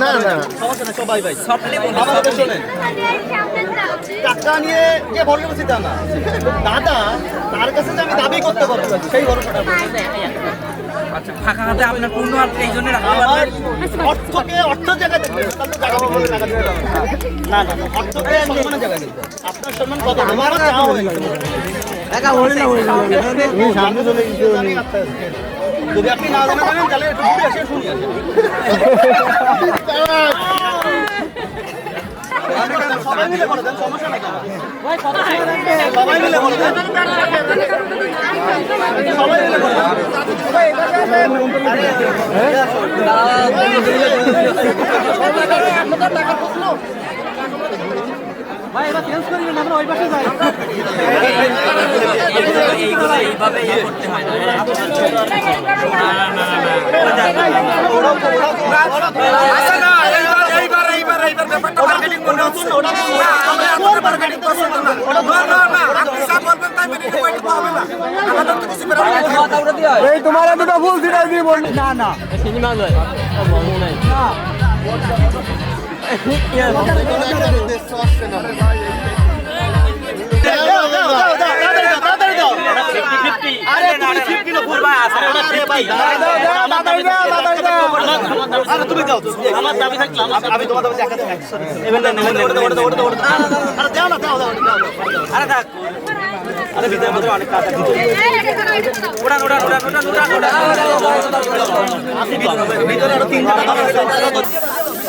না না সবাই ভাই সফটলি বলি। আমার কথা শোনেন। সামনে টাকা নিয়ে যে ভরসা তা না। দাদা তার কাছে যে আমি দাবি করতে পারব সেই ভরসাটা আচ্ছা ফাঁকা হাতে আপনার পূর্ণ হাত এই জন্য অর্থকে অর্থ জায়গায় না। না না না, অর্থকে সম্মানের জায়গায় আপনার সম্মান কত? আমার চাওয়া হয়ে গেছে সামনে চলে গেছে জানি যদি আপনি না জানা থাকেন তাহলে একটু ঘুরে এসে শুনি আসেন। সবাই মিলে করে দেন সমস্যা নাই। আমার। সবাই মিলে করে দেন সবাই মিলে করে দেন এইগুলো এইভাবে ইয়ে করতে হয় না আচ্ছা না এইবার এইবার এইবার এইবার ব্যাপারটা মার্কেটিং করতে হচ্ছে না আমরা এত মার্কেটিং পছন্দ না। না না না। আপনি যা বলবেন তাই মেনে হবে না ভিতরে আরও তিন চারটা